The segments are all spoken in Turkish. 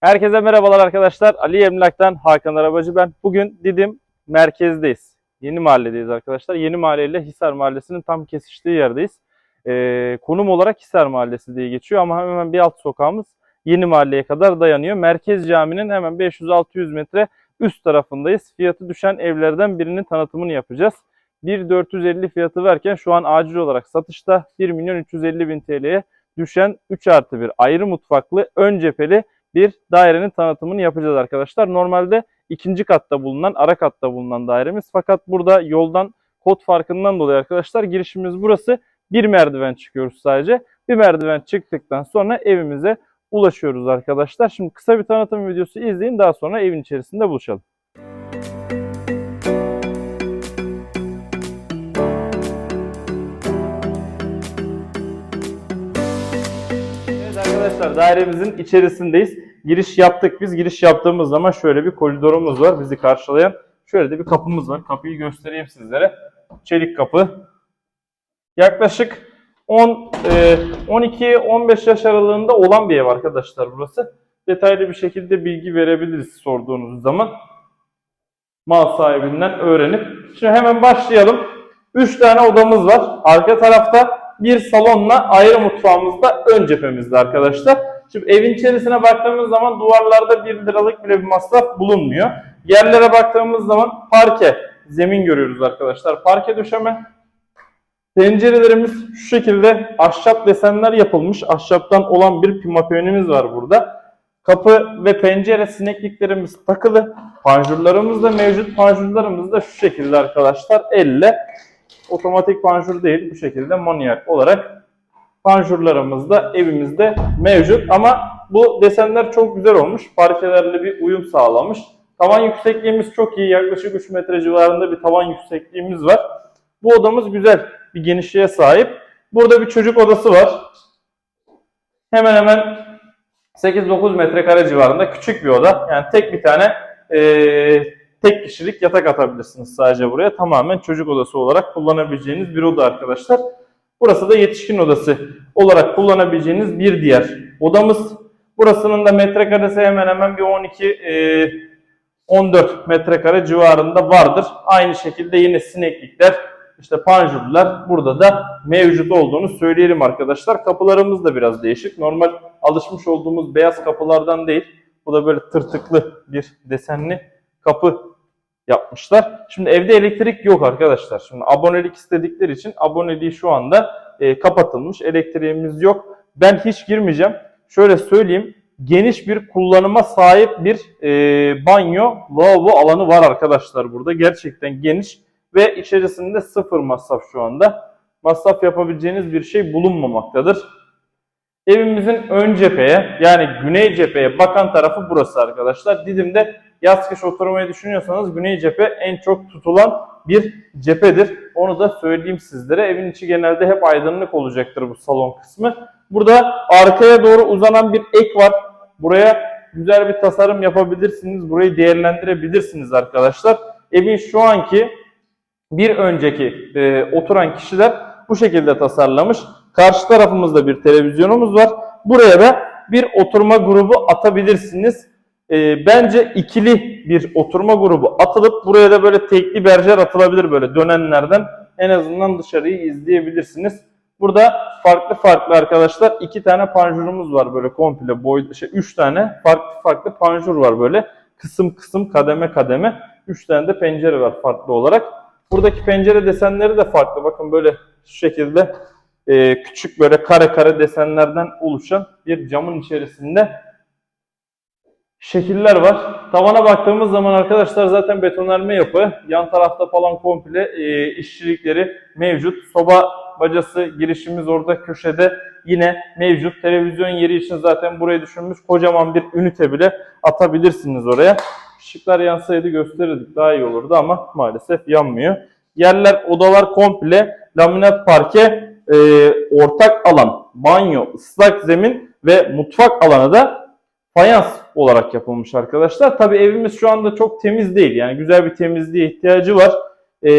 Herkese merhabalar arkadaşlar. Ali Emlak'tan Hakan Arabacı ben. Bugün Didim merkezdeyiz. Yeni mahalledeyiz arkadaşlar. Yeni Mahalle ile Hisar Mahallesi'nin tam kesiştiği yerdeyiz. Ee, konum olarak Hisar Mahallesi diye geçiyor ama hemen bir alt sokağımız Yeni Mahalle'ye kadar dayanıyor. Merkez Cami'nin hemen 500-600 metre üst tarafındayız. Fiyatı düşen evlerden birinin tanıtımını yapacağız. 1.450 fiyatı verken şu an acil olarak satışta 1 milyon 350 bin TL'ye düşen 3 artı 1 ayrı mutfaklı ön cepheli bir dairenin tanıtımını yapacağız arkadaşlar. Normalde ikinci katta bulunan, ara katta bulunan dairemiz. Fakat burada yoldan kod farkından dolayı arkadaşlar girişimiz burası. Bir merdiven çıkıyoruz sadece. Bir merdiven çıktıktan sonra evimize ulaşıyoruz arkadaşlar. Şimdi kısa bir tanıtım videosu izleyin. Daha sonra evin içerisinde buluşalım. Arkadaşlar dairemizin içerisindeyiz. Giriş yaptık biz. Giriş yaptığımız zaman şöyle bir koridorumuz var bizi karşılayan. Şöyle de bir kapımız var. Kapıyı göstereyim sizlere. Çelik kapı. Yaklaşık 10 12-15 yaş aralığında olan bir ev arkadaşlar burası. Detaylı bir şekilde bilgi verebiliriz sorduğunuz zaman. Mal sahibinden öğrenip. Şimdi hemen başlayalım. 3 tane odamız var. Arka tarafta bir salonla ayrı mutfağımızda ön cephemizde arkadaşlar. Şimdi evin içerisine baktığımız zaman duvarlarda 1 liralık bile bir masraf bulunmuyor. Yerlere baktığımız zaman parke zemin görüyoruz arkadaşlar. Parke döşeme. Pencerelerimiz şu şekilde ahşap desenler yapılmış. Ahşaptan olan bir pimapenimiz var burada. Kapı ve pencere sinekliklerimiz takılı. Panjurlarımız da mevcut. Panjurlarımız da şu şekilde arkadaşlar. Elle otomatik panjur değil bu şekilde manuel olarak panjurlarımız da evimizde mevcut ama bu desenler çok güzel olmuş. Parkelerle bir uyum sağlamış. Tavan yüksekliğimiz çok iyi. Yaklaşık 3 metre civarında bir tavan yüksekliğimiz var. Bu odamız güzel bir genişliğe sahip. Burada bir çocuk odası var. Hemen hemen 8-9 metrekare civarında küçük bir oda. Yani tek bir tane eee, tek kişilik yatak atabilirsiniz sadece buraya. Tamamen çocuk odası olarak kullanabileceğiniz bir oda arkadaşlar. Burası da yetişkin odası olarak kullanabileceğiniz bir diğer odamız. Burasının da metrekaresi hemen hemen bir 12 eee, 14 metrekare civarında vardır. Aynı şekilde yine sineklikler, işte panjurlar burada da mevcut olduğunu söyleyelim arkadaşlar. Kapılarımız da biraz değişik. Normal alışmış olduğumuz beyaz kapılardan değil. Bu da böyle tırtıklı bir desenli kapı yapmışlar. Şimdi evde elektrik yok arkadaşlar. Şimdi abonelik istedikleri için aboneliği şu anda e, kapatılmış. Elektriğimiz yok. Ben hiç girmeyeceğim. Şöyle söyleyeyim. Geniş bir kullanıma sahip bir e, banyo, lavabo alanı var arkadaşlar burada. Gerçekten geniş ve içerisinde sıfır masraf şu anda. Masraf yapabileceğiniz bir şey bulunmamaktadır. Evimizin ön cepheye yani güney cepheye bakan tarafı burası arkadaşlar. Didim'de yaz kış oturmayı düşünüyorsanız güney cephe en çok tutulan bir cephedir. Onu da söyleyeyim sizlere. Evin içi genelde hep aydınlık olacaktır bu salon kısmı. Burada arkaya doğru uzanan bir ek var. Buraya güzel bir tasarım yapabilirsiniz. Burayı değerlendirebilirsiniz arkadaşlar. Evin şu anki bir önceki e, oturan kişiler bu şekilde tasarlamış. Karşı tarafımızda bir televizyonumuz var. Buraya da bir oturma grubu atabilirsiniz. E, bence ikili bir oturma grubu atılıp buraya da böyle tekli berjer atılabilir böyle dönenlerden. En azından dışarıyı izleyebilirsiniz. Burada farklı farklı arkadaşlar iki tane panjurumuz var böyle komple boy şey üç tane farklı farklı panjur var böyle kısım kısım kademe kademe. Üç tane de pencere var farklı olarak. Buradaki pencere desenleri de farklı. Bakın böyle şu şekilde e, küçük böyle kare kare desenlerden oluşan bir camın içerisinde şekiller var. Tavana baktığımız zaman arkadaşlar zaten betonarme yapı. Yan tarafta falan komple e, işçilikleri mevcut. Soba bacası girişimiz orada köşede yine mevcut. Televizyon yeri için zaten burayı düşünmüş. Kocaman bir ünite bile atabilirsiniz oraya. Işıklar yansaydı gösterirdik daha iyi olurdu ama maalesef yanmıyor. Yerler, odalar komple laminat parke, e, ortak alan, banyo, ıslak zemin ve mutfak alanı da fayans olarak yapılmış arkadaşlar. Tabi evimiz şu anda çok temiz değil. Yani güzel bir temizliğe ihtiyacı var. E,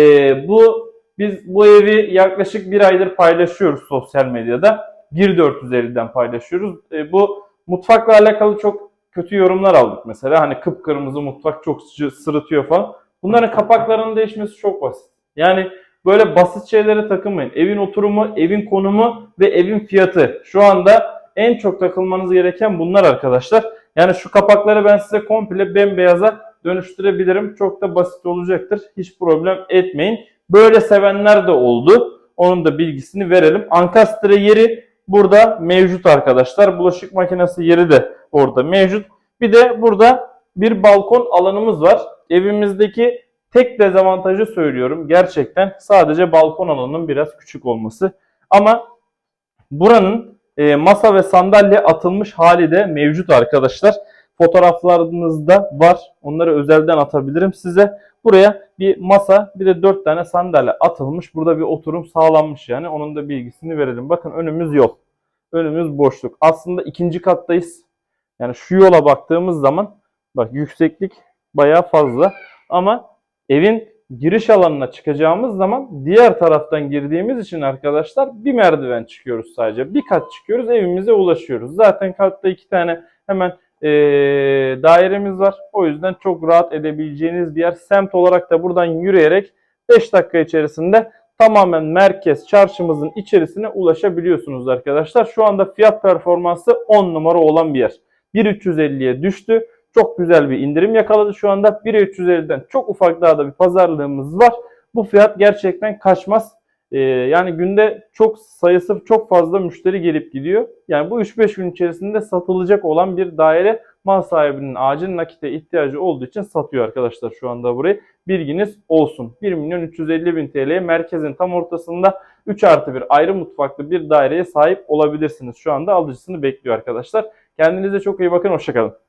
bu biz bu evi yaklaşık bir aydır paylaşıyoruz sosyal medyada. 1.450'den paylaşıyoruz. E, bu mutfakla alakalı çok kötü yorumlar aldık mesela. Hani kıpkırmızı mutfak çok sırıtıyor falan. Bunların kapaklarının değişmesi çok basit. Yani böyle basit şeylere takılmayın. Evin oturumu, evin konumu ve evin fiyatı. Şu anda en çok takılmanız gereken bunlar arkadaşlar. Yani şu kapakları ben size komple bembeyaza dönüştürebilirim. Çok da basit olacaktır. Hiç problem etmeyin. Böyle sevenler de oldu. Onun da bilgisini verelim. Ankastre yeri burada mevcut arkadaşlar. Bulaşık makinesi yeri de orada mevcut. Bir de burada bir balkon alanımız var. Evimizdeki tek dezavantajı söylüyorum. Gerçekten sadece balkon alanının biraz küçük olması. Ama buranın e, masa ve sandalye atılmış hali de mevcut arkadaşlar. Fotoğraflarınızda var. Onları özelden atabilirim size. Buraya bir masa bir de 4 tane sandalye atılmış. Burada bir oturum sağlanmış yani. Onun da bilgisini verelim. Bakın önümüz yol. Önümüz boşluk. Aslında ikinci kattayız. Yani şu yola baktığımız zaman bak yükseklik bayağı fazla. Ama evin giriş alanına çıkacağımız zaman diğer taraftan girdiğimiz için arkadaşlar bir merdiven çıkıyoruz sadece. Bir kat çıkıyoruz evimize ulaşıyoruz. Zaten katta iki tane hemen eee, dairemiz var. O yüzden çok rahat edebileceğiniz bir yer. Semt olarak da buradan yürüyerek 5 dakika içerisinde tamamen merkez çarşımızın içerisine ulaşabiliyorsunuz arkadaşlar. Şu anda fiyat performansı 10 numara olan bir yer. 1.350'ye düştü. Çok güzel bir indirim yakaladı şu anda. 1.350'den çok ufak daha da bir pazarlığımız var. Bu fiyat gerçekten kaçmaz. Ee, yani günde çok sayısı çok fazla müşteri gelip gidiyor. Yani bu 3-5 gün içerisinde satılacak olan bir daire mal sahibinin acil nakite ihtiyacı olduğu için satıyor arkadaşlar şu anda burayı. Bilginiz olsun. 1 milyon 350 bin TL'ye merkezin tam ortasında 3 artı bir ayrı mutfaklı bir daireye sahip olabilirsiniz. Şu anda alıcısını bekliyor arkadaşlar. Kendinize çok iyi bakın. Hoşçakalın.